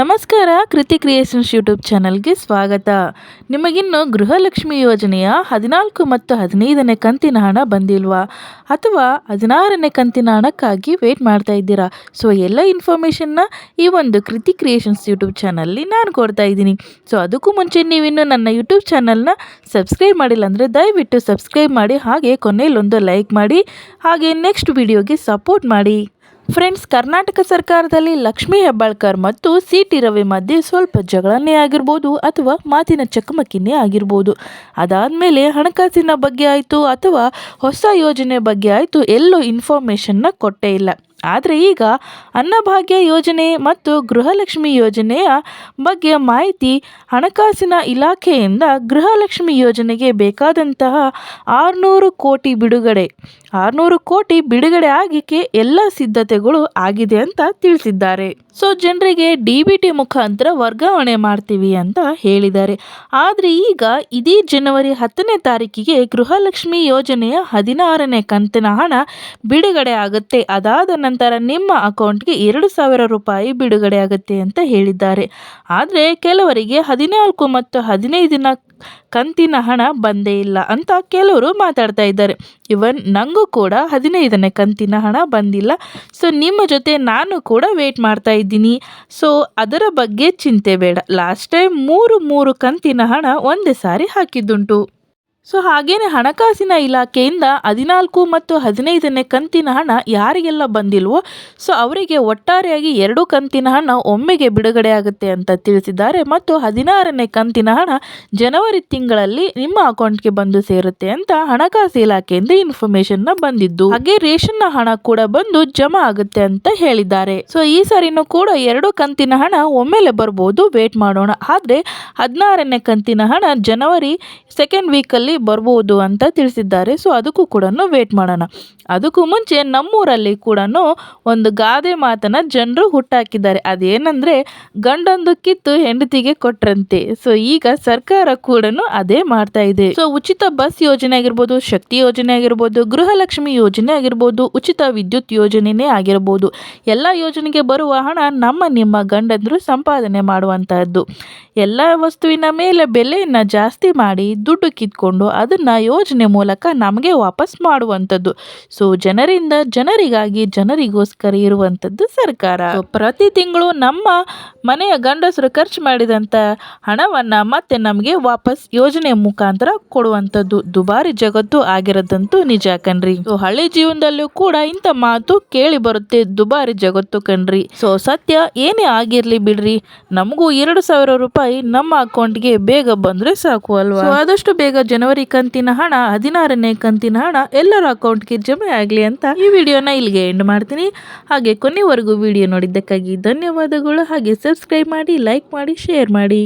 ನಮಸ್ಕಾರ, ಕೃತಿ creations YouTube ಚಾನಲ್ಗೆ ಸ್ವಾಗತ. ನಿಮಗಿನ್ನು ಗೃಹಲಕ್ಷ್ಮಿ ಯೋಜನೆಯ ಹದಿನಾಲ್ಕು ಮತ್ತು ಹದಿನೈದನೇ ಕಂತಿನ ಹಣ ಬಂದಿಲ್ವಾ? ಅಥವಾ ಹದಿನಾರನೇ ಕಂತಿನ ಹಣಕ್ಕಾಗಿ ವೇಟ್ ಮಾಡ್ತಾ ಇದ್ದೀರಾ? ಸೊ ಎಲ್ಲ ಇನ್ಫಾರ್ಮೇಷನ್ನ ಈ ಒಂದು ಕೃತಿ ಕ್ರಿಯೇಷನ್ಸ್ ಯೂಟ್ಯೂಬ್ ಚಾನಲ್ಲಿ ನಾನು ಕೊಡ್ತಾ ಇದ್ದೀನಿ. ಸೊ ಅದಕ್ಕೂ ಮುಂಚೆ ನೀವಿನ್ನು ನನ್ನ ಯೂಟ್ಯೂಬ್ ಚಾನಲ್ನ ಸಬ್ಸ್ಕ್ರೈಬ್ ಮಾಡಿಲ್ಲ ಅಂದರೆ ದಯವಿಟ್ಟು ಸಬ್ಸ್ಕ್ರೈಬ್ ಮಾಡಿ, ಹಾಗೆ ಕೊನೆಯಲ್ಲೊಂದು ಲೈಕ್ ಮಾಡಿ, ಹಾಗೆ ನೆಕ್ಸ್ಟ್ ವಿಡಿಯೋಗೆ ಸಪೋರ್ಟ್ ಮಾಡಿ. ಫ್ರೆಂಡ್ಸ್, ಕರ್ನಾಟಕ ಸರ್ಕಾರದಲ್ಲಿ ಲಕ್ಷ್ಮೀ ಹೆಬ್ಬಾಳ್ಕರ್ ಮತ್ತು ಸಿ ಟಿ ರವಿ ಮಧ್ಯೆ ಸ್ವಲ್ಪ ಜಗಳನ್ನೇ ಆಗಿರ್ಬೋದು ಅಥವಾ ಮಾತಿನ ಚಕಮಕಿನೇ ಆಗಿರ್ಬೋದು. ಅದಾದಮೇಲೆ ಹಣಕಾಸಿನ ಬಗ್ಗೆ ಆಯಿತು ಅಥವಾ ಹೊಸ ಯೋಜನೆ ಬಗ್ಗೆ ಆಯಿತು ಎಲ್ಲೂ ಇನ್ಫಾರ್ಮೇಷನ್ನ ಕೊಟ್ಟೇ ಇಲ್ಲ. ಆದರೆ ಈಗ ಅನ್ನಭಾಗ್ಯ ಯೋಜನೆ ಮತ್ತು ಗೃಹಲಕ್ಷ್ಮಿ ಯೋಜನೆಯ ಬಗ್ಗೆ ಮಾಹಿತಿ ಹಣಕಾಸಿನ ಇಲಾಖೆಯಿಂದ ಗೃಹಲಕ್ಷ್ಮಿ ಯೋಜನೆಗೆ ಬೇಕಾದಂತಹ ಆರುನೂರು ಕೋಟಿ ಬಿಡುಗಡೆ. ಆರುನೂರು ಕೋಟಿ ಬಿಡುಗಡೆ ಆಗಿಕ್ಕೆ ಎಲ್ಲ ಸಿದ್ಧತೆಗಳು ಆಗಿದೆ ಅಂತ ತಿಳಿಸಿದ್ದಾರೆ. ಸೊ ಜನರಿಗೆ ಡಿಬಿಟಿ ಮುಖಾಂತರ ವರ್ಗಾವಣೆ ಮಾಡ್ತೀವಿ ಅಂತ ಹೇಳಿದ್ದಾರೆ. ಆದರೆ ಈಗ ಇದೇ ಜನವರಿ ಹತ್ತನೇ ತಾರೀಕಿಗೆ ಗೃಹಲಕ್ಷ್ಮಿ ಯೋಜನೆಯ ಹದಿನಾರನೇ ಕಂತಿನ ಹಣ ಬಿಡುಗಡೆ ಆಗುತ್ತೆ. ಅದಾದ ನಂತರ ನಿಮ್ಮ ಅಕೌಂಟ್ಗೆ ಎರಡು ಸಾವಿರ ರೂಪಾಯಿ ಬಿಡುಗಡೆ ಆಗುತ್ತೆ ಅಂತ ಹೇಳಿದ್ದಾರೆ. ಆದರೆ ಕೆಲವರಿಗೆ ಹದಿನಾಲ್ಕು ಮತ್ತು ಹದಿನೈದಿನ ಕಂತಿನ ಹಣ ಬಂದೇ ಇಲ್ಲ ಅಂತ ಕೆಲವರು ಮಾತಾಡ್ತಾ ಇದ್ದಾರೆ. ಇವನ್ ನನಗೂ ಕೂಡ ಹದಿನೈದನೇ ಕಂತಿನ ಹಣ ಬಂದಿಲ್ಲ. ಸೊ ನಿಮ್ಮ ಜೊತೆ ನಾನು ಕೂಡ ವೇಟ್ ಮಾಡ್ತಾ ಇದ್ದೀನಿ. ಸೊ ಅದರ ಬಗ್ಗೆ ಚಿಂತೆ ಬೇಡ. ಲಾಸ್ಟ್ ಟೈಮ್ ಮೂರು ಮೂರು ಕಂತಿನ ಹಣ ಒಂದೇ ಸಾರಿ ಹಾಕಿದ್ದುಂಟು. ಸೊ ಹಾಗೇನೆ ಹಣಕಾಸಿನ ಇಲಾಖೆಯಿಂದ ಹದಿನಾಲ್ಕು ಮತ್ತು ಹದಿನೈದನೇ ಕಂತಿನ ಹಣ ಯಾರಿಗೆಲ್ಲ ಬಂದಿಲ್ವೋ, ಸೊ ಅವರಿಗೆ ಒಟ್ಟಾರೆಯಾಗಿ ಎರಡು ಕಂತಿನ ಹಣ ಒಮ್ಮೆಗೆ ಬಿಡುಗಡೆ ಆಗುತ್ತೆ ಅಂತ ತಿಳಿಸಿದ್ದಾರೆ. ಮತ್ತು ಹದಿನಾರನೇ ಕಂತಿನ ಹಣ ಜನವರಿ ತಿಂಗಳಲ್ಲಿ ನಿಮ್ಮ ಅಕೌಂಟ್ಗೆ ಬಂದು ಸೇರುತ್ತೆ ಅಂತ ಹಣಕಾಸು ಇಲಾಖೆಯಿಂದ ಇನ್ಫಾರ್ಮೇಶನ್ನ ಬಂದಿದ್ದು. ಹಾಗೆ ರೇಷನ್ನ ಹಣ ಕೂಡ ಬಂದು ಜಮಾ ಆಗುತ್ತೆ ಅಂತ ಹೇಳಿದ್ದಾರೆ. ಸೊ ಈ ಸಾರಿನೂ ಕೂಡ ಎರಡು ಕಂತಿನ ಹಣ ಒಮ್ಮೆಲೆ ಬರ್ಬೋದು. ವೇಟ್ ಮಾಡೋಣ. ಆದರೆ ಹದಿನಾರನೇ ಕಂತಿನ ಹಣ ಜನವರಿ ಸೆಕೆಂಡ್ ವೀಕಲ್ಲಿ ಬರ್ಬೋದು ಅಂತ ತಿಳಿಸಿದ್ದಾರೆ. ಸೊ ಅದಕ್ಕೂ ಕೂಡ ವೇಟ್ ಮಾಡೋಣ. ಅದಕ್ಕೂ ಮುಂಚೆ ನಮ್ಮೂರಲ್ಲಿ ಕೂಡ ಒಂದು ಗಾದೆ ಮಾತನ್ನ ಜನರು ಹುಟ್ಟಾಕಿದ್ದಾರೆ. ಅದೇನಂದ್ರೆ, ಗಂಡೊಂದು ಕಿತ್ತು ಹೆಂಡತಿಗೆ ಕೊಟ್ರಂತೆ. ಸೊ ಈಗ ಸರ್ಕಾರ ಕೂಡ ಅದೇ ಮಾಡ್ತಾ ಇದೆ. ಸೊ ಉಚಿತ ಬಸ್ ಯೋಜನೆ ಆಗಿರ್ಬೋದು, ಶಕ್ತಿ ಯೋಜನೆ ಆಗಿರ್ಬೋದು, ಗೃಹಲಕ್ಷ್ಮಿ ಯೋಜನೆ ಆಗಿರ್ಬೋದು, ಉಚಿತ ವಿದ್ಯುತ್ ಯೋಜನೆನೇ ಆಗಿರ್ಬೋದು. ಎಲ್ಲ ಯೋಜನೆಗೆ ಬರುವ ಹಣ ನಮ್ಮ ನಿಮ್ಮ ಗಂಡಂದ್ರು ಸಂಪಾದನೆ ಮಾಡುವಂತಹದ್ದು. ಎಲ್ಲ ವಸ್ತುವಿನ ಮೇಲೆ ಬೆಲೆಯನ್ನು ಜಾಸ್ತಿ ಮಾಡಿ ದುಡ್ಡು ಕಿತ್ಕೊಂಡು ಅದನ್ನು ಯೋಜನೆ ಮೂಲಕ ನಮಗೆ ವಾಪಸ್ ಮಾಡುವಂಥದ್ದು. ಸೊ ಜನರಿಂದ ಜನರಿಗಾಗಿ ಜನರಿಗೋಸ್ಕರ ಇರುವಂಥದ್ದು ಸರ್ಕಾರ. ಪ್ರತಿ ತಿಂಗಳು ನಮ್ಮ ಮನೆಯ ಗಂಡಸರು ಖರ್ಚು ಮಾಡಿದಂಥ ಹಣವನ್ನು ಮತ್ತೆ ನಮಗೆ ವಾಪಸ್ ಯೋಜನೆ ಮುಖಾಂತರ ಕೊಡುವಂಥದ್ದು. ದುಬಾರಿ ಜಗತ್ತು ಆಗಿರೋದಂತೂ ನಿಜ ಕಣ್ರಿ. ಸೊ ಹಳ್ಳಿ ಜೀವನದಲ್ಲೂ ಕೂಡ ಇಂಥ ಮಾತು ಕೇಳಿ ಬರುತ್ತೆ. ದುಬಾರಿ ಜಗತ್ತು ಕಣ್ರಿ. ಸೊ ಸತ್ಯ ಏನೇ ಆಗಿರ್ಲಿ ಬಿಡ್ರಿ. ನಮಗೂ ಎರಡು ಸಾವಿರ ರೂಪಾಯಿ ನಮ್ಮ ಅಕೌಂಟ್ಗೆ ಬೇಗ ಬಂದ್ರೆ ಸಾಕು ಅಲ್ವಾ? ಆದಷ್ಟು ಬೇಗ ಜನವರಿ ಕಂತಿನ ಹಣ, ಹದಿನಾರನೇ ಕಂತಿನ ಹಣ ಎಲ್ಲರ ಅಕೌಂಟ್ಗೆ ಜಮೆ ಆಗಲಿ ಅಂತ ಈ ವಿಡಿಯೋನ ಇಲ್ಲಿಗೆ ಎಂಡ್ ಮಾಡ್ತೀನಿ. ಹಾಗೆ ಕೊನೆವರೆಗೂ ವಿಡಿಯೋ ನೋಡಿದ್ದಕ್ಕಾಗಿ ಧನ್ಯವಾದಗಳು. ಹಾಗೆ ಸಬ್ಸ್ಕ್ರೈಬ್ ಮಾಡಿ ಲೈಕ್ ಮಾಡಿ ಶೇರ್ ಮಾಡಿ.